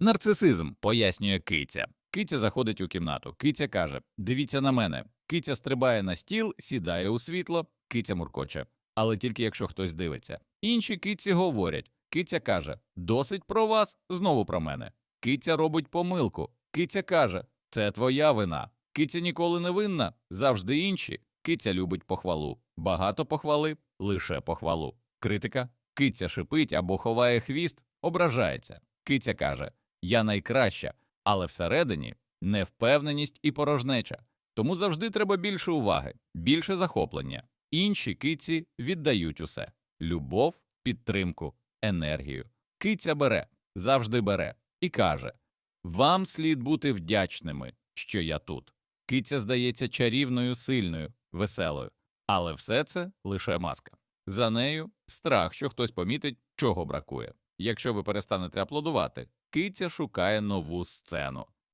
Нарцисизм пояснює киця. Киця заходить у кімнату. Киця каже: Дивіться на мене. Киця стрибає на стіл, сідає у світло, киця муркоче. Але тільки якщо хтось дивиться. Інші киці говорять. Киця каже: Досить про вас, знову про мене. Киця робить помилку. Киця каже: Це твоя вина. Киця ніколи не винна, завжди інші. Киця любить похвалу. Багато похвали, лише похвалу. Критика. Киця шипить або ховає хвіст, ображається. Киця каже: Я найкраща, але всередині невпевненість і порожнеча. Тому завжди треба більше уваги, більше захоплення. Інші киці віддають усе любов, підтримку, енергію. Киця бере, завжди бере і каже: Вам слід бути вдячними, що я тут. Киця здається чарівною, сильною, веселою, але все це лише маска. За нею страх, що хтось помітить, чого бракує. Якщо ви перестанете аплодувати, киця шукає нову сцену.